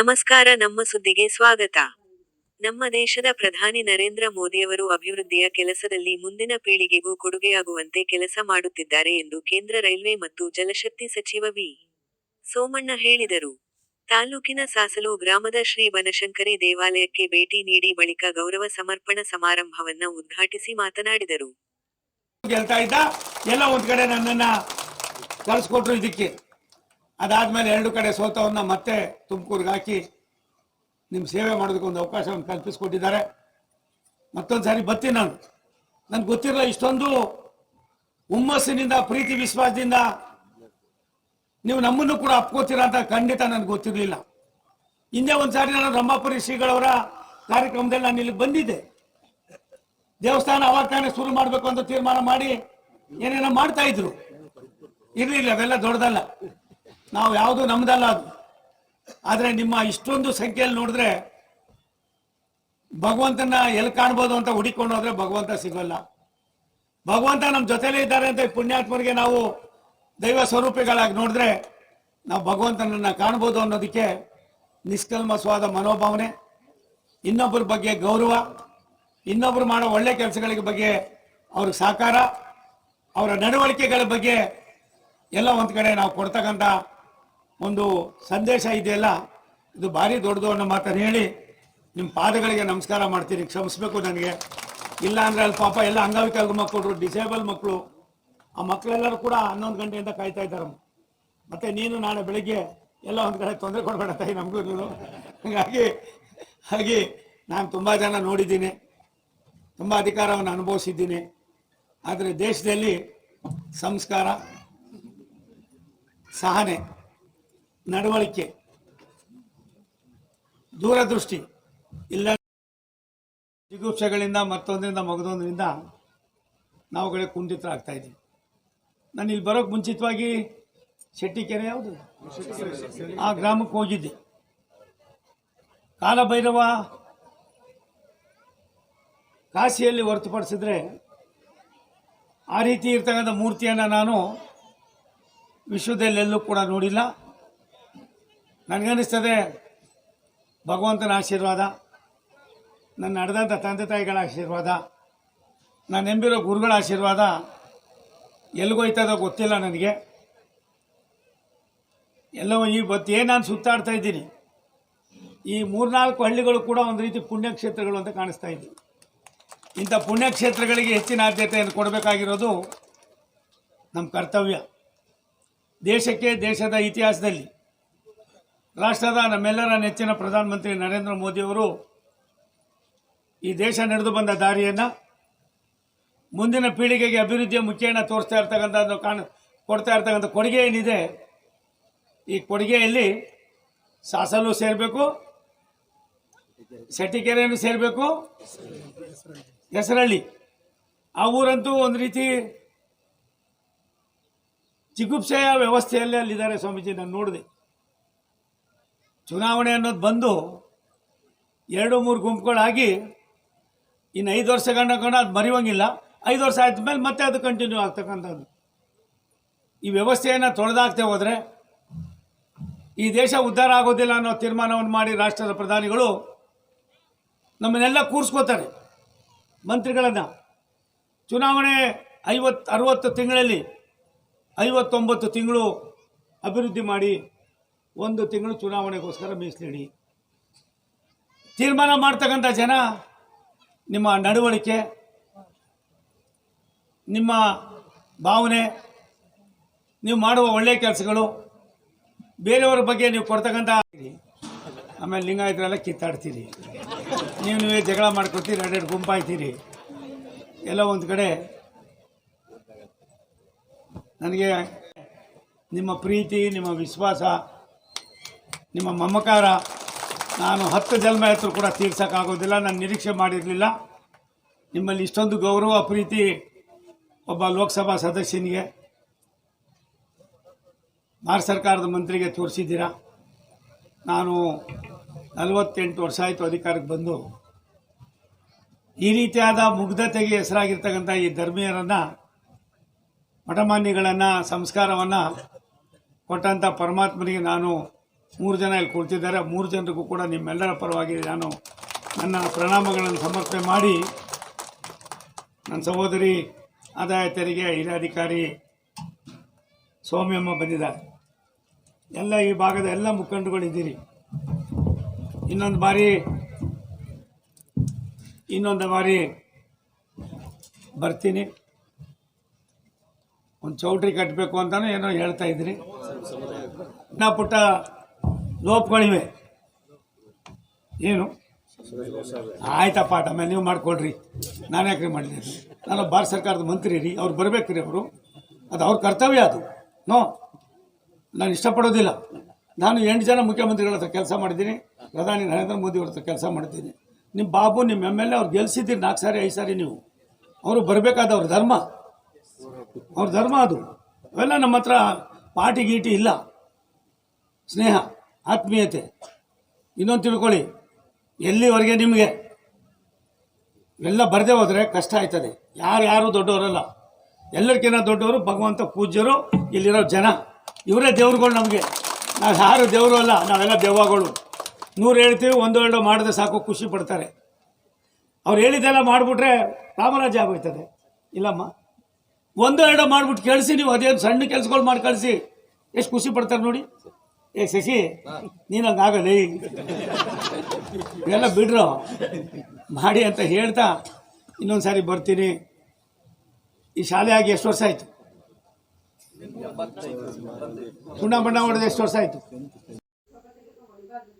ನಮಸ್ಕಾರ, ನಮ್ಮ ಸುದ್ದಿಗೆ ಸ್ವಾಗತ. ನಮ್ಮ ದೇಶದ ಪ್ರಧಾನಿ ನರೇಂದ್ರ ಮೋದಿಯವರು ಅಭಿವೃದ್ಧಿಯ ಕೆಲಸದಲ್ಲಿ ಮುಂದಿನ ಪೀಳಿಗೆಗೂ ಕೊಡುಗೆಯಾಗುವಂತೆ ಕೆಲಸ ಮಾಡುತ್ತಿದ್ದಾರೆ ಎಂದು ಕೇಂದ್ರ ರೈಲ್ವೆ ಮತ್ತು ಜಲಶಕ್ತಿ ಸಚಿವ ವಿ. ಸೋಮಣ್ಣ ಹೇಳಿದರು. ತಾಲೂಕಿನ ಸಾಸಲು ಗ್ರಾಮದ ಶ್ರೀ ಬನಶಂಕರಿ ದೇವಾಲಯಕ್ಕೆ ಭೇಟಿ ನೀಡಿ ಬಳಿಕ ಗೌರವ ಸಮರ್ಪಣಾ ಸಮಾರಂಭವನ್ನ ಉದ್ಘಾಟಿಸಿ ಮಾತನಾಡಿದರು. ಅದಾದ್ಮೇಲೆ ಎರಡು ಕಡೆ ಸೋತವನ್ನ ಮತ್ತೆ ತುಮಕೂರಿಗೆ ಹಾಕಿ ನಿಮ್ಮ ಸೇವೆ ಮಾಡೋದಕ್ಕೆ ಒಂದು ಅವಕಾಶವನ್ನು ಕಲ್ಪಿಸ್ಕೊಟ್ಟಿದ್ದಾರೆ. ಮತ್ತೊಂದು ಸಾರಿ ಬರ್ತೀನಿ ನಾನು. ನನ್ಗೆ ಗೊತ್ತಿರಲ್ಲ, ಇಷ್ಟೊಂದು ಹುಮ್ಮಸ್ಸಿನಿಂದ, ಪ್ರೀತಿ ವಿಶ್ವಾಸದಿಂದ ನೀವು ನಮ್ಮನ್ನು ಕೂಡ ಅಪ್ಕೋತೀರಾ ಅಂತ ಖಂಡಿತ ನನಗೆ ಗೊತ್ತಿರಲಿಲ್ಲ. ಹಿಂದೆ ಒಂದು ಸಾರಿ ನಾನು ರಂಭಾಪುರಿ ಶ್ರೀಗಳವರ ಕಾರ್ಯಕ್ರಮದಲ್ಲಿ ನಾನು ಇಲ್ಲಿಗೆ ಬಂದಿದ್ದೆ. ದೇವಸ್ಥಾನ ಅವಾಗ ತಾನೇ ಶುರು ಮಾಡಬೇಕು ಅಂತ ತೀರ್ಮಾನ ಮಾಡಿ ಏನೇನೋ ಮಾಡ್ತಾ ಇದ್ರು. ಇರಲಿಲ್ಲ, ಅವೆಲ್ಲ ದೊಡ್ಡದಲ್ಲ. ನಾವು ಯಾವುದು ನಮ್ದಲ್ಲ ಅದು. ಆದರೆ ನಿಮ್ಮ ಇಷ್ಟೊಂದು ಸಂಖ್ಯೆಯಲ್ಲಿ ನೋಡಿದ್ರೆ ಭಗವಂತನ ಎಲ್ಲಿ ಕಾಣ್ಬೋದು ಅಂತ ಹುಡಿಕೊಂಡು ಹೋದ್ರೆ ಭಗವಂತ ಸಿಗೋಲ್ಲ. ಭಗವಂತ ನಮ್ಮ ಜೊತೆಲೇ ಇದ್ದಾರೆ ಅಂತ ಪುಣ್ಯಾತ್ಮರಿಗೆ ನಾವು ದೈವ ಸ್ವರೂಪಿಗಳಾಗಿ ನೋಡಿದ್ರೆ ನಾವು ಭಗವಂತನನ್ನ ಕಾಣ್ಬೋದು ಅನ್ನೋದಕ್ಕೆ ನಿಷ್ಕಲ್ಮಸವಾದ ಮನೋಭಾವನೆ, ಇನ್ನೊಬ್ಬರ ಬಗ್ಗೆ ಗೌರವ, ಇನ್ನೊಬ್ರು ಮಾಡೋ ಒಳ್ಳೆ ಕೆಲಸಗಳ ಬಗ್ಗೆ ಅವ್ರಿಗೆ ಸಹಕಾರ, ಅವರ ನಡವಳಿಕೆಗಳ ಬಗ್ಗೆ ಎಲ್ಲ ಒಂದು ಕಡೆ ನಾವು ಕೊಡ್ತಕ್ಕಂಥ ಒಂದು ಸಂದೇಶ ಇದೆಯಲ್ಲ? ಇದು ಭಾರಿ ದೊಡ್ಡದು ಅನ್ನೋ ಮಾತನ್ನು ಹೇಳಿ ನಿಮ್ಮ ಪಾದಗಳಿಗೆ ನಮಸ್ಕಾರ ಮಾಡ್ತೀನಿ, ಕ್ಷಮಿಸ್ಬೇಕು ನನಗೆ. ಇಲ್ಲ ಅಂದರೆ ಅಲ್ಲಿ ಪಾಪ ಎಲ್ಲ ಅಂಗವಿಕಲ ಮಕ್ಕಳು ಡಿಸೇಬಲ್ ಮಕ್ಕಳು. ಆ ಮಕ್ಕಳೆಲ್ಲರೂ ಕೂಡ ಹನ್ನೊಂದು ಗಂಟೆಯಿಂದ ಕಾಯ್ತಾ ಇದ್ದಾರೆ. ಮತ್ತೆ ನೀನು ನಾಳೆ ಬೆಳಿಗ್ಗೆ ಎಲ್ಲ ಒಂದು ಕಡೆ ತೊಂದರೆ ಕೊಡಬೇಡ ತಾಯಿ ನಮಗೂ ನೀನು. ಹಾಗಾಗಿ ಹಾಗೆ ನಾನು ತುಂಬ ಜನ ನೋಡಿದ್ದೀನಿ. ತುಂಬ ಅಧಿಕಾರವನ್ನು ಅನುಭವಿಸಿದ್ದೀನಿ. ಆದರೆ ದೇಶದಲ್ಲಿ ಸಂಸ್ಕಾರ, ಸಹನೆ ನಡವಳಿಕೆ, ದೂರದೃಷ್ಟಿ ಇಲ್ಲ ಜಿಗುಪ್ಸೆಗಳಿಂದ ಮತ್ತೊಂದರಿಂದ ಮಗದೊಂದರಿಂದ ನಾವುಗಳೇ ಕುಂಠಿತರಾಗ್ತಾ ಇದ್ದೀವಿ. ನಾನು ಇಲ್ಲಿ ಬರೋಕ್ಕೆ ಮುಂಚಿತವಾಗಿ ಶೆಟ್ಟಿಕೆರೆ ಯಾವುದು? ಆ ಗ್ರಾಮಕ್ಕೆ ಹೋಗಿದ್ದೆ. ಕಾಲಭೈರವ ಕಾಶಿಯಲ್ಲಿ ಹೊರತುಪಡಿಸಿದ್ರೆ ಆ ರೀತಿ ಇರ್ತಕ್ಕಂಥ ಮೂರ್ತಿಯನ್ನು ನಾನು ವಿಶ್ವದಲ್ಲೆಲ್ಲೂ ಕೂಡ ನೋಡಿಲ್ಲ. ನನಗನ್ನಿಸ್ತದೆ, ಭಗವಂತನ ಆಶೀರ್ವಾದ, ನನ್ನ ನಡೆದಂಥ ತಂದೆ ತಾಯಿಗಳ ಆಶೀರ್ವಾದ, ನಾನು ನಂಬಿರೋ ಗುರುಗಳ ಆಶೀರ್ವಾದ ಎಲ್ಲಿಗೋಯ್ತದೋ ಗೊತ್ತಿಲ್ಲ ನನಗೆ. ಎಲ್ಲೋ ಈ ಬತ್ತಿ ಏನು ನಾನು ಸುತ್ತಾಡ್ತಾ ಇದ್ದೀನಿ. ಈ ಮೂರ್ನಾಲ್ಕು ಹಳ್ಳಿಗಳು ಕೂಡ ಒಂದು ರೀತಿ ಪುಣ್ಯಕ್ಷೇತ್ರಗಳು ಅಂತ ಕಾಣಿಸ್ತಾ ಇದ್ದೀವಿ ಇಂಥ ಪುಣ್ಯಕ್ಷೇತ್ರಗಳಿಗೆ ಹೆಚ್ಚಿನ ಆದ್ಯತೆಯನ್ನು ಕೊಡಬೇಕಾಗಿರೋದು ನಮ್ಮ ಕರ್ತವ್ಯ. ದೇಶಕ್ಕೆ, ದೇಶದ ಇತಿಹಾಸದಲ್ಲಿ ರಾಷ್ಟ್ರದ ನಮ್ಮೆಲ್ಲರ ನೆಚ್ಚಿನ ಪ್ರಧಾನಮಂತ್ರಿ ನರೇಂದ್ರ ಮೋದಿಯವರು ಈ ದೇಶ ನಡೆದು ಬಂದ ದಾರಿಯನ್ನು ಮುಂದಿನ ಪೀಳಿಗೆಗೆ ಅಭಿವೃದ್ಧಿಯ ಮುಖ್ಯನ ತೋರಿಸ್ತಾ ಇರ್ತಕ್ಕಂಥದ್ದು ಕಾಣ ಕೊಡ್ತಾ ಇರ್ತಕ್ಕಂಥ ಕೊಡುಗೆ ಏನಿದೆ, ಈ ಕೊಡುಗೆಯಲ್ಲಿ ಸಾಸಲು ಸೇರಬೇಕು ಸೆಟ್ಟಿಕೆರೆಯನ್ನು ಸೇರಬೇಕು, ಹೆಸರಳ್ಳಿ. ಆ ಊರಂತೂ ಒಂದು ರೀತಿ ಚಿಕಿತ್ಸೆಯ ವ್ಯವಸ್ಥೆಯಲ್ಲಿ ಅಲ್ಲಿದ್ದಾರೆ ಸ್ವಾಮೀಜಿ, ನಾನು ನೋಡಿದೆ. ಚುನಾವಣೆ ಅನ್ನೋದು ಬಂದು ಎರಡು, ಮೂರು ಗುಂಪುಗಳಾಗಿ ಇನ್ನು ಐದು ವರ್ಷ ಕಂಡು ಅದು ಮರೆಯೋಂಗಿಲ್ಲ ಐದು ವರ್ಷ ಆಯ್ತ ಮೇಲೆ ಮತ್ತೆ ಅದು ಕಂಟಿನ್ಯೂ ಆಗ್ತಕ್ಕಂಥದ್ದು. ಈ ವ್ಯವಸ್ಥೆಯನ್ನು ತೊಳೆದಾಗ್ತೇ ಹೋದರೆ ಈ ದೇಶ ಉದ್ಧಾರ ಆಗೋದಿಲ್ಲ ಅನ್ನೋ ತೀರ್ಮಾನವನ್ನು ಮಾಡಿ ರಾಷ್ಟ್ರದ ಪ್ರಧಾನಿಗಳು ನಮ್ಮನ್ನೆಲ್ಲ ಕೂರಿಸ್ಕೋತಾರೆ ಮಂತ್ರಿಗಳನ್ನು. ಚುನಾವಣೆ ಐವತ್ತು ಅರುವತ್ತು ತಿಂಗಳಲ್ಲಿ ಐವತ್ತೊಂಬತ್ತು ತಿಂಗಳು ಅಭಿವೃದ್ಧಿ ಮಾಡಿ ಒಂದು ತಿಂಗಳು ಚುನಾವಣೆಗೋಸ್ಕರ ಮೀಸಲಿಡಿ. ತೀರ್ಮಾನ ಮಾಡ್ತಕ್ಕಂಥ ಜನ, ನಿಮ್ಮ ನಡವಳಿಕೆ, ನಿಮ್ಮ ಭಾವನೆ, ನೀವು ಮಾಡುವ ಒಳ್ಳೆಯ ಕೆಲಸಗಳು, ಬೇರೆಯವರ ಬಗ್ಗೆ ನೀವು ಕೊಡ್ತಕ್ಕಂಥ ಆಮೇಲೆ ಲಿಂಗಾಯತರೆಲ್ಲ ಕಿತ್ತಾಡ್ತೀರಿ. ನೀವು ನೀವೇ ಜಗಳ ಮಾಡ್ಕೊಡ್ತೀರಿ ಎರಡೆರಡು ಗುಂಪಾಯ್ತೀರಿ. ಎಲ್ಲ ಒಂದು ಕಡೆ ನನಗೆ ನಿಮ್ಮ ಪ್ರೀತಿ, ನಿಮ್ಮ ವಿಶ್ವಾಸ ನಿಮ್ಮ ಮಮಕಾರ ನಾನು ಹತ್ತು ಜನ್ಮ ಹೆಸರು ಕೂಡ ತೀರ್ಸೋಕ್ಕಾಗೋದಿಲ್ಲ, ನಾನು ನಿರೀಕ್ಷೆ ಮಾಡಿರಲಿಲ್ಲ. ನಿಮ್ಮಲ್ಲಿ ಇಷ್ಟೊಂದು ಗೌರವ, ಪ್ರೀತಿ ಒಬ್ಬ ಲೋಕಸಭಾ ಸದಸ್ಯನಿಗೆ ಭಾರತ ಸರ್ಕಾರದ ಮಂತ್ರಿಗೆ ತೋರಿಸಿದ್ದೀರಾ? ನಾನು ನಲವತ್ತೆಂಟು ವರ್ಷ ಆಯಿತು ಅಧಿಕಾರಕ್ಕೆ ಬಂದು. ಈ ರೀತಿಯಾದ ಮುಗ್ಧತೆಗೆ ಹೆಸರಾಗಿರ್ತಕ್ಕಂಥ ಈ ಧರ್ಮೀಯರನ್ನು, ಮಠಮಾನ್ಯಗಳನ್ನು, ಸಂಸ್ಕಾರವನ್ನು ಕೊಟ್ಟಂಥ ಪರಮಾತ್ಮನಿಗೆ ನಾನು ಮೂರು ಜನ ಇಲ್ಲಿ ಕುಳಿತಿದ್ದಾರೆ ಮೂರು ಜನರಿಗೂ ಕೂಡ ನಿಮ್ಮೆಲ್ಲರ ಪರವಾಗಿ ನಾನು ನನ್ನ ಪ್ರಣಾಮಗಳನ್ನು ಸಮರ್ಪಣೆ ಮಾಡಿ ನನ್ನ ಸಹೋದರಿ ಆದಾಯ ತೆರಿಗೆ ಹಿರಿಯಾಧಿಕಾರಿ ಸೌಮ್ಯಮ್ಮ ಬಂದಿದ್ದಾರೆ. ಎಲ್ಲ ಈ ಭಾಗದ ಎಲ್ಲ ಮುಖಂಡಗಳಿದ್ದೀರಿ ಇನ್ನೊಂದು ಬಾರಿ ಇನ್ನೊಂದು ಬಾರಿ ಬರ್ತೀನಿ. ಒಂದು ಚೌಟ್ರಿ ಕಟ್ಟಬೇಕು ಅಂತಲೂ ಏನೋ ಹೇಳ್ತಾ ಸಣ್ಣ ಪುಟ್ಟ ಲೋಪಗಳಿವೆ. ಏನು? ಆಯ್ತಪ್ಪ ಆಮೇಲೆ ನೀವು ಮಾಡ್ಕೊಳ್ರಿ. ನಾನು ಯಾಕ್ರಿ ಮಾಡಿದೆ ನಾನು ಭಾರತ ಸರ್ಕಾರದ ಮಂತ್ರಿ ರೀ, ಅವ್ರು ರೀ ಅವರು. ಅದು ಅವ್ರ ಕರ್ತವ್ಯ ಅದು. ನೋ, ನಾನು ಇಷ್ಟಪಡೋದಿಲ್ಲ. ನಾನು ಎಂಟು ಜನ ಮುಖ್ಯಮಂತ್ರಿಗಳ ಹತ್ರ ಕೆಲಸ ಮಾಡಿದ್ದೀನಿ. ಪ್ರಧಾನಿ ನರೇಂದ್ರ ಮೋದಿ ಅವ್ರ ಹತ್ರ ಕೆಲಸ ಮಾಡಿದ್ದೀನಿ ನಿಮ್ಮ ಬಾಬು ನಿಮ್ಮ ಎಂ ಎಲ್ ಎ ಅವ್ರು ಗೆಲ್ಸಿದ್ದೀರಿ ನಾಲ್ಕು ಸಾರಿ, ಐದು ಸಾರಿ ನೀವು. ಅವರು ಬರಬೇಕಾದ ಅವ್ರ ಧರ್ಮ. ಅವ್ರ ಧರ್ಮ ಅದು. ಅವೆಲ್ಲ ನಮ್ಮ ಹತ್ರ ಪಾಟಿ ಗೀಟಿ ಇಲ್ಲ. ಸ್ನೇಹ. ಆತ್ಮೀಯತೆ. ಇನ್ನೊಂದು ತಿಳ್ಕೊಳ್ಳಿ. ಎಲ್ಲಿವರೆಗೆ ನಿಮಗೆ? ಎಲ್ಲ ಬರದೇ ಹೋದರೆ ಕಷ್ಟ ಆಯ್ತದೆ. ಯಾರು ಯಾರು ದೊಡ್ಡವರಲ್ಲ. ಎಲ್ಲರಿಗಿಂತ ದೊಡ್ಡವರು, ಭಗವಂತ ಪೂಜ್ಯರು, ಇಲ್ಲಿರೋ ಜನ. ಇವರೇ ದೇವ್ರುಗಳು ನಮಗೆ. ನಾವು ಯಾರು ದೇವರು ಅಲ್ಲ, ನಾವೆಲ್ಲ ದೆವ್ವಗಳು. ನೂರು ಹೇಳ್ತೀವಿ, ಒಂದು ಎರಡು ಮಾಡಿದ್ರೆ ಸಾಕು, ಖುಷಿ ಪಡ್ತಾರೆ. ಅವ್ರು ಹೇಳಿದ್ದೆಲ್ಲ ಮಾಡಿಬಿಟ್ರೆ ರಾಮರಾಜ್ಯ ಆಗೋಯ್ತದೆ. ಇಲ್ಲಮ್ಮ. ಒಂದು ಎರಡು ಮಾಡ್ಬಿಟ್ಟು ಕಳಿಸಿ ನೀವು ಅದೇನು ಸಣ್ಣ ಕೆಲಸಗಳು ಮಾಡಿ ಕಳಿಸಿ. ಎಷ್ಟು ಖುಷಿ ಪಡ್ತಾರೆ ನೋಡಿ. ಏ, ಶಶಿ, ನೀನು ಹಂಗಾಗಲ್ಲ ಇವೆಲ್ಲ ಬಿಡ್ರು. ಮಾಡಿ ಅಂತ ಹೇಳ್ತಾ ಇನ್ನೊಂದು ಸಾರಿ ಬರ್ತೀನಿ. ಈ ಶಾಲೆ ಆಗಿ ಎಷ್ಟು ವರ್ಷ ಆಯಿತು? ಸುಣ್ಣ ಬಣ್ಣ ಹೊಡೆದು ಎಷ್ಟು ವರ್ಷ ಆಯಿತು?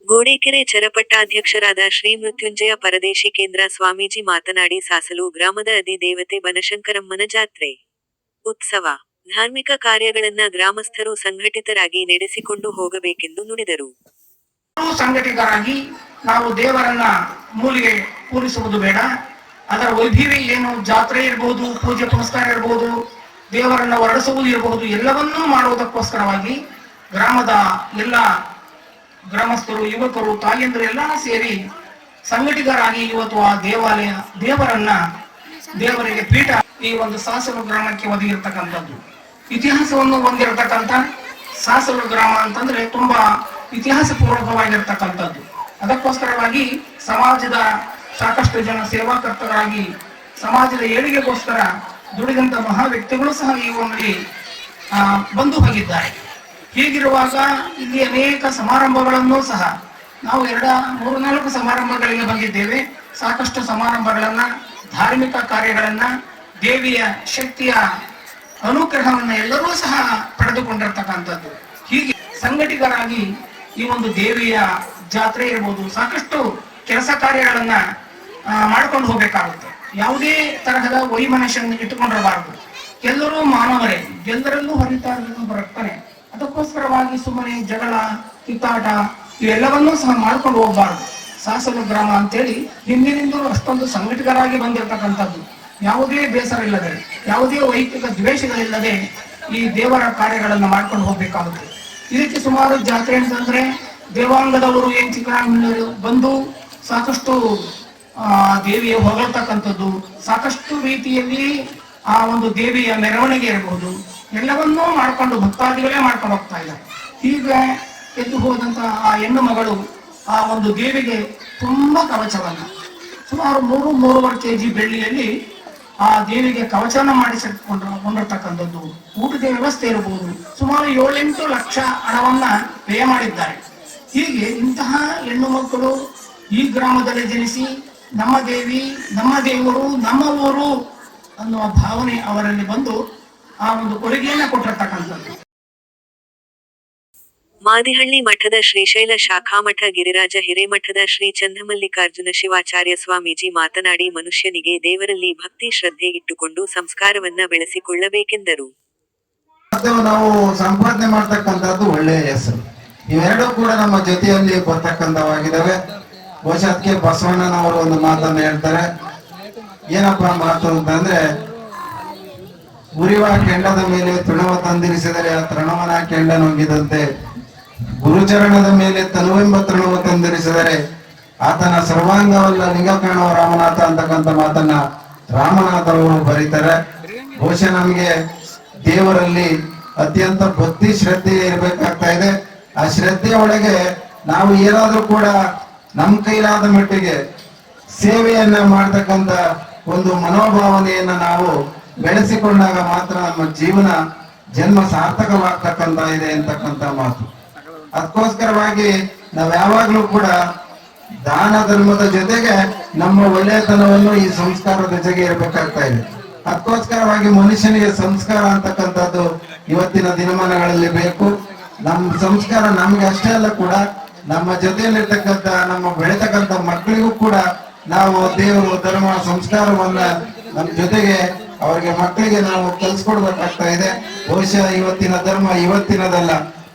ಗೋಡೇಕೆರೆ ಚರಪಟ್ಟಾಧ್ಯಕ್ಷರಾದ ಶ್ರೀ ಮೃತ್ಯುಂಜಯ ಪರದೇಶಿ ಕೇಂದ್ರ ಸ್ವಾಮೀಜಿ ಮಾತನಾಡಿ ಸಾಸಲು ಗ್ರಾಮದ ಅಧಿದೇವತೆ ಬನಶಂಕರಮ್ಮನ ಜಾತ್ರೆ. ಉತ್ಸವ. ಧಾರ್ಮಿಕ ಕಾರ್ಯಗಳನ್ನ ಗ್ರಾಮಸ್ಥರು ಸಂಘಟಿತರಾಗಿ ನಡೆಸಿಕೊಂಡು ಹೋಗಬೇಕೆಂದು ನುಡಿದರು. ಸಂಘಟಿತರಾಗಿ ನಾವು ದೇವರನ್ನ ಮೂಲಿಗೆ ಪೂರಿಸುವುದು ಬೇಡ. ಅದರ ವೈಭವಿ ಏನು? ಜಾತ್ರೆ ಇರಬಹುದು ಪೂಜೆ ಪುನಸ್ಕಾರ ಇರಬಹುದು ದೇವರನ್ನ ಹೊರಡಿಸುವುದು ಇರಬಹುದು ಎಲ್ಲವನ್ನೂ ಮಾಡುವುದಕ್ಕೋಸ್ಕರವಾಗಿ ಗ್ರಾಮದ ಎಲ್ಲ ಗ್ರಾಮಸ್ಥರು, ಯುವಕರು, ತಾಯಂದಿರು ಎಲ್ಲ ಸೇರಿ ಸಂಘಟಿತರಾಗಿ ಇವತ್ತು ಆ ದೇವಾಲಯ ದೇವರನ್ನ ದೇವರಿಗೆ ಪೀಠ ಈ ಒಂದು ಸಾಸಲು ಗ್ರಾಮಕ್ಕೆ ಒದಗಿರ್ತಕ್ಕಂಥದ್ದು. ಇತಿಹಾಸವನ್ನು ಹೊಂದಿರತಕ್ಕಂಥ ಸಾಸಲು ಗ್ರಾಮ ಅಂತಂದ್ರೆ ತುಂಬಾ ಇತಿಹಾಸ ಪೂರ್ವಕವಾಗಿರ್ತಕ್ಕಂಥದ್ದು ಅದಕ್ಕೋಸ್ಕರವಾಗಿ ಸಮಾಜದ ಸಾಕಷ್ಟು ಜನ ಸೇವಾಕರ್ತರಾಗಿ, ಸಮಾಜದ ಏಳಿಗೆಗೋಸ್ಕರ ದುಡಿದಂತ ಮಹಾ ವ್ಯಕ್ತಿಗಳು ಸಹ ಈ ಒಂದು ಬಂದು ಹೋಗಿದ್ದಾರೆ. ಹೀಗಿರುವಾಗ ಇಲ್ಲಿ ಅನೇಕ ಸಮಾರಂಭಗಳನ್ನು ಸಹ ನಾವು ಎರಡ, ಮೂರು, ನಾಲ್ಕು ಸಮಾರಂಭಗಳಿಗೆ ಬಂದಿದ್ದೇವೆ. ಸಾಕಷ್ಟು ಸಮಾರಂಭಗಳನ್ನ, ಧಾರ್ಮಿಕ ಕಾರ್ಯಗಳನ್ನ ದೇವಿಯ ಶಕ್ತಿಯ ಅನುಗ್ರಹವನ್ನು ಎಲ್ಲರೂ ಸಹ ಪಡೆದುಕೊಂಡಿರ್ತಕ್ಕಂಥದ್ದು. ಹೀಗೆ ಸಂಘಟಿತರಾಗಿ ಈ ಒಂದು ದೇವಿಯ ಜಾತ್ರೆ ಇರ್ಬೋದು, ಸಾಕಷ್ಟು ಕೆಲಸ ಕಾರ್ಯಗಳನ್ನ ಮಾಡ್ಕೊಂಡು ಹೋಗ್ಬೇಕಾಗುತ್ತೆ. ಯಾವುದೇ ತರಹದ ವೈಮನಸ್ಸನ್ನು ಇಟ್ಟುಕೊಂಡಿರಬಾರದು. ಎಲ್ಲರೂ ಮಾನವರೇ, ಎಲ್ಲರಲ್ಲೂ ಹರಿತಾ ರಕ್ತನೇ ಅದಕ್ಕೋಸ್ಕರವಾಗಿ ಸುಮ್ಮನೆ ಜಗಳ, ಕಿತ್ತಾಟ, ಇವೆಲ್ಲವನ್ನೂ ಸಹ ಮಾಡ್ಕೊಂಡು ಹೋಗಬಾರದು. ಸಾಸಲು ಗ್ರಾಮ ಅಂತೇಳಿ ಹಿಂದಿನಿಂದಲೂ ಅಷ್ಟೊಂದು ಸಂಘಟಿತರಾಗಿ ಬಂದಿರತಕ್ಕಂಥದ್ದು. ಯಾವುದೇ ಬೇಸರ ಇಲ್ಲದೆ, ಯಾವುದೇ ವೈಯಕ್ತಿಕ ದ್ವೇಷಗಳಿಲ್ಲದೆ ಈ ದೇವರ ಕಾರ್ಯಗಳನ್ನು ಮಾಡ್ಕೊಂಡು ಹೋಗ್ಬೇಕಾಗುತ್ತೆ. ಇದಕ್ಕೆ ಸುಮಾರು ಜಾತ್ರೆ ಅಂತಂದ್ರೆ ದೇವಾಂಗದವರು ಏನ್ ಚಿಕ್ಕನಾಗಿನವರು ಬಂದು ಸಾಕಷ್ಟು ದೇವಿಯ ಹೊಗಳ್ತಕ್ಕಂಥದ್ದು, ಸಾಕಷ್ಟು ರೀತಿಯಲ್ಲಿ ಆ ಒಂದು ದೇವಿಯ ಮೆರವಣಿಗೆ ಇರಬಹುದು. ಎಲ್ಲವನ್ನೂ ಮಾಡ್ಕೊಂಡು ಭಕ್ತಾದಿಗಳೇ ಮಾಡ್ಕೊಂಡು ಹೋಗ್ತಾ ಇದ್ದಾರೆ. ಹೀಗೆ ಎದ್ದು ಹೋದಂತಹ ಆ ಹೆಣ್ಣು ಮಗಳು ಆ ಒಂದು ದೇವಿಗೆ ತುಂಬಾ ಕವಚವನ್ನ. ಸುಮಾರು ಮೂರು, ಮೂರುವರೆ ಕೆ ಜಿ ಬೆಳ್ಳಿಯಲ್ಲಿ ಆ ದೇವಿಗೆ ಕವಚನ ಮಾಡಿಸಿಕೊಂಡು ಕೊಂಡಿರ್ತಕ್ಕಂಥದ್ದು ಊಟದ ವ್ಯವಸ್ಥೆ ಇರಬಹುದು. ಸುಮಾರು ಏಳೆಂಟು ಲಕ್ಷ ಹಣವನ್ನ ವ್ಯಯ ಮಾಡಿದ್ದಾರೆ. ಹೀಗೆ ಇಂತಹ ಹೆಣ್ಣು ಮಕ್ಕಳು ಈ ಗ್ರಾಮದಲ್ಲಿ ಜನಿಸಿ ನಮ್ಮ ದೇವಿ, ನಮ್ಮ ದೇವರು, ನಮ್ಮ ಊರು ಅನ್ನುವ ಭಾವನೆ ಅವರಲ್ಲಿ ಬಂದು ಆ ಒಂದು ಕೊಡುಗೆಯನ್ನ ಕೊಟ್ಟಿರ್ತಕ್ಕಂಥದ್ದು. ಮಾದಿಹಳ್ಳಿ ಮಠದ ಶ್ರೀಶೈಲ ಶಾಖಾಮಠ ಗಿರಿರಾಜ ಹಿರೇಮಠದ ಶ್ರೀ ಚಂದ್ರಮಲ್ಲಿಕಾರ್ಜುನ ಶಿವಾಚಾರ್ಯ ಸ್ವಾಮೀಜಿ ಮಾತನಾಡಿ ಮನುಷ್ಯನಿಗೆ ದೇವರಲ್ಲಿ ಭಕ್ತಿ ಶ್ರದ್ಧೆ ಇಟ್ಟುಕೊಂಡು ಸಂಸ್ಕಾರವನ್ನ ಬೆಳೆಸಿಕೊಳ್ಳಬೇಕೆಂದರು. ನಾವು ಸಂಪಾದನೆ ಮಾಡ್ತಕ್ಕಂಥದ್ದು ಒಳ್ಳೆಯ ಹೆಸರು. ಇವೆರಡೂ ಕೂಡ ನಮ್ಮ ಜೊತೆಯಲ್ಲಿ ಬರ್ತಕ್ಕಂಥವಾಗಿದ್ದಾವೆ ಬಹುಶಃ ಅದಕ್ಕೆ ಬಸವಣ್ಣನವರು ಒಂದು ಮಾತನ್ನು ಹೇಳ್ತಾರೆ. ಏನಪ್ಪ ಮಾತು ಅಂತಂದ್ರೆ, ಉರಿವ ಕೆಂಡದ ಮೇಲೆ ತೃಣವ ತಂದಿರಿಸಿದರೆ ಆ ತೃಣವನ ಕೆಂಡ ನುಂಗಿದಂತೆ ಗುರುಚರಣದ ಮೇಲೆ ತನುವೆಂಬ ತೃಣವು ತಂದಿರಿಸಿದರೆ ಆತನ ಸರ್ವಾಂಗವಲ್ಲ ಲಿಂಗ ಕಾಣುವ ರಾಮನಾಥ ಅಂತಕ್ಕಂಥ ಮಾತನ್ನ ರಾಮನಾಥರವರು ಬರೀತಾರೆ. ಬಹುಶಃ ನಮಗೆ ದೇವರಲ್ಲಿ ಅತ್ಯಂತ ಭಕ್ತಿ, ಶ್ರದ್ಧೆ ಇರಬೇಕಾಗ್ತಾ ಇದೆ. ಆ ಶ್ರದ್ಧೆ ಒಳಗೆ ನಾವು ಏನಾದ್ರೂ ಕೂಡ ನಮ್ ಕೈಲಾದ ಮಟ್ಟಿಗೆ ಸೇವೆಯನ್ನ ಮಾಡ್ತಕ್ಕಂತ ಒಂದು ಮನೋಭಾವನೆಯನ್ನ ನಾವು ಬೆಳೆಸಿಕೊಂಡಾಗ ಮಾತ್ರ ನಮ್ಮ ಜೀವನ ಜನ್ಮ ಸಾರ್ಥಕವಾಗ್ತಕ್ಕಂತ ಇದೆ ಅಂತಕ್ಕಂತ ಮಾತು. ಅದಕ್ಕೋಸ್ಕರವಾಗಿ ನಾವ್ ಯಾವಾಗ್ಲೂ ಕೂಡ ದಾನ ಧರ್ಮದ ಜೊತೆಗೆ ನಮ್ಮ ಒಳ್ಳೆಯತನವನ್ನು ಈ ಸಂಸ್ಕಾರದ ಜೊತೆಗೆ ಇರಬೇಕಾಗ್ತಾ ಇದೆ. ಅದಕ್ಕೋಸ್ಕರವಾಗಿ ಮನುಷ್ಯನಿಗೆ ಸಂಸ್ಕಾರ ಅಂತಕ್ಕಂಥದ್ದು ಇವತ್ತಿನ ದಿನಮಾನಗಳಲ್ಲಿ ಬೇಕು. ನಮ್ಮ ಸಂಸ್ಕಾರ ನಮ್ಗೆ ಅಷ್ಟೇ ಅಲ್ಲ ಕೂಡ ನಮ್ಮ ಜೊತೆಯಲ್ಲಿರ್ತಕ್ಕಂಥ, ನಮ್ಮ ಬೆಳೆತಕ್ಕಂಥ ಮಕ್ಕಳಿಗೂ ಕೂಡ ನಾವು ದೇವರು ಧರ್ಮ ಸಂಸ್ಕಾರವನ್ನ ನಮ್ಮ ಜೊತೆಗೆ ಅವರಿಗೆ ಮಕ್ಕಳಿಗೆ ನಾವು ಕಲ್ಸ್ಕೊಡ್ಬೇಕಾಗ್ತಾ ಇದೆ. ಬಹುಶಃ ಇವತ್ತಿನ ಧರ್ಮ ಇವತ್ತಿನದಲ್ಲ.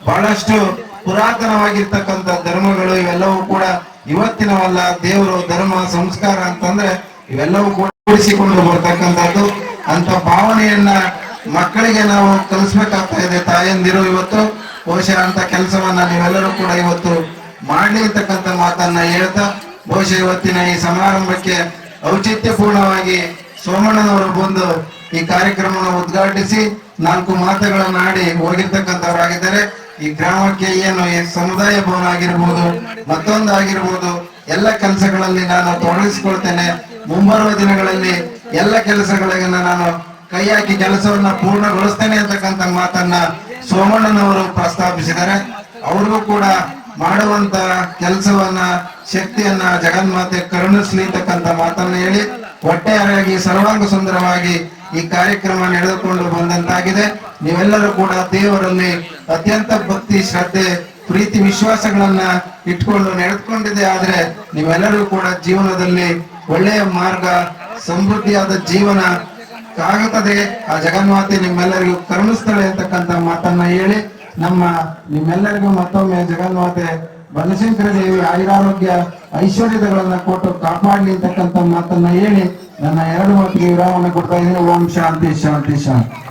ಬಹಳಷ್ಟು ಪುರಾತನವಾಗಿರ್ತಕ್ಕಂಥ ಧರ್ಮಗಳು ಇವೆಲ್ಲವೂ ಕೂಡ ಇವತ್ತಿನವಲ್ಲ ದೇವರು ಧರ್ಮ, ಸಂಸ್ಕಾರ ಅಂತಂದ್ರೆ ಇವೆಲ್ಲವೂ ಕೂಡ ಉಳಿಸಿಕೊಂಡು ಬರ್ತಕ್ಕಂಥದ್ದು. ಅಂತ ಭಾವನೆಯನ್ನ ಮಕ್ಕಳಿಗೆ ನಾವು ಕಲಿಸ್ಬೇಕಾಗ್ತಾ ಇದೆ. ತಾಯಂದಿರು ಇವತ್ತು ಬಹುಶಃ ಅಂತ ಕೆಲಸವನ್ನ ನೀವೆಲ್ಲರೂ ಕೂಡ ಇವತ್ತು ಮಾಡಲಿ ಅಂತಕ್ಕಂಥ ಮಾತನ್ನ ಹೇಳ್ತಾ, ಬಹುಶಃ ಇವತ್ತಿನ ಈ ಸಮಾರಂಭಕ್ಕೆ ಔಚಿತ್ಯಪೂರ್ಣವಾಗಿ ಸೋಮಣ್ಣನವರು ಬಂದು ಈ ಕಾರ್ಯಕ್ರಮವನ್ನು ಉದ್ಘಾಟಿಸಿ ನಾಲ್ಕು ಮಾತುಗಳನ್ನು ಆಡಿ ಹೋಗಿರ್ತಕ್ಕಂಥವರಾಗಿದ್ದಾರೆ. ಈ ಗ್ರಾಮಕ್ಕೆ ಏನು ಸಮುದಾಯ ಭವನ ಆಗಿರ್ಬೋದು ಮತ್ತೊಂದು ಆಗಿರ್ಬೋದು ಎಲ್ಲ ಕೆಲಸಗಳಲ್ಲಿ ನಾನು ತೊಡಗಿಸಿಕೊಳ್ತೇನೆ. ಮುಂಬರುವ ದಿನಗಳಲ್ಲಿ ಎಲ್ಲ ಕೆಲಸಗಳನ್ನ ನಾನು ಕೈ ಹಾಕಿ ಕೆಲಸವನ್ನ ಪೂರ್ಣಗೊಳಿಸ್ತೇನೆ ಅಂತಕ್ಕಂಥ ಮಾತನ್ನ ಸೋಮಣ್ಣನವರು ಪ್ರಸ್ತಾಪಿಸಿದ್ದಾರೆ. ಅವ್ರಿಗೂ ಕೂಡ ಮಾಡುವಂತ ಕೆಲಸವನ್ನ, ಶಕ್ತಿಯನ್ನ ಜಗನ್ಮಾತೆ ಕರುಣಿಸ್ಲಿ ಅಂತಕ್ಕಂಥ ಮಾತನ್ನ ಹೇಳಿ ಒಟ್ಟಾರೆಯಾಗಿ ಸರ್ವಾಂಗ ಸುಂದರವಾಗಿ ಈ ಕಾರ್ಯಕ್ರಮ ನಡೆದುಕೊಂಡು ಬಂದಂತಾಗಿದೆ. ನೀವೆಲ್ಲರೂ ಕೂಡ ದೇವರಲ್ಲಿ ಅತ್ಯಂತ ಭಕ್ತಿ, ಶ್ರದ್ಧೆ, ಪ್ರೀತಿ, ವಿಶ್ವಾಸಗಳನ್ನ ಇಟ್ಕೊಂಡು ನಡೆದುಕೊಂಡಿದೆ. ಆದ್ರೆ ನೀವೆಲ್ಲರೂ ಕೂಡ ಜೀವನದಲ್ಲಿ ಒಳ್ಳೆಯ ಮಾರ್ಗ, ಸಮೃದ್ಧಿಯಾದ ಜೀವನ ಆಗುತ್ತದೆ ಆ ಜಗನ್ಮಾತೆ ನಿಮ್ಮೆಲ್ಲರಿಗೂ ಕರುಣಿಸ್ತಾಳೆ ಅಂತಕ್ಕಂತ ಮಾತನ್ನ ಹೇಳಿ ನಮ್ಮ ನಿಮ್ಮೆಲ್ಲರಿಗೂ ಮತ್ತೊಮ್ಮೆ ಜಗನ್ಮಾತೆ ಬನಶಂಕರ ದೇವಿ ಆಯುರಾರೋಗ್ಯ ಐಶ್ವರ್ಯಗಳನ್ನ ಕೊಟ್ಟು ಕಾಪಾಡಲಿ ಅಂತಕ್ಕಂತ ಮಾತನ್ನ ಹೇಳಿ ನನ್ನ ಎರಡು ಮಾತಿಗೆ ವಿರಾಮವನ್ನು ಕೊಡ್ತಾ ಇದ್ದೀನಿ. ಓಂ ಶಾಂತಿ ಶಾಂತಿ ಶಾಂತಿ.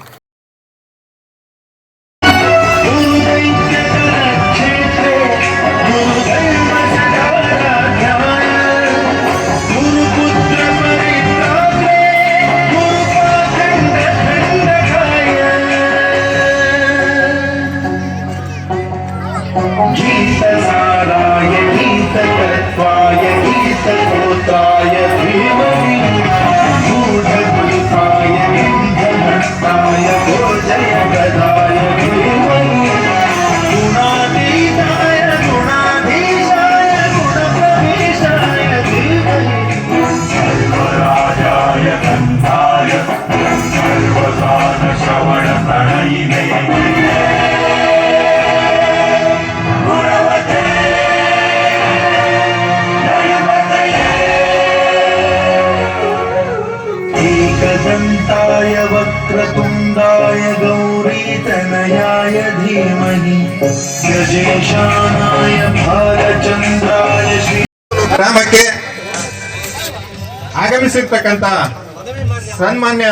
ಆಗಮಿಸಿರ್ತಕ್ಕಂತ ಸನ್ಮಾನ್ಯ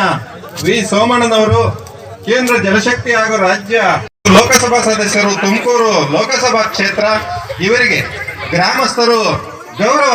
ವಿ. ಸೋಮಣ್ಣನವರು, ಕೇಂದ್ರ ಜಲಶಕ್ತಿ ಹಾಗೂ ರಾಜ್ಯ ಲೋಕಸಭಾ ಸದಸ್ಯರು ತುಮಕೂರು ಲೋಕಸಭಾ ಕ್ಷೇತ್ರ. ಇವರಿಗೆ ಗ್ರಾಮಸ್ಥರು ಗೌರವ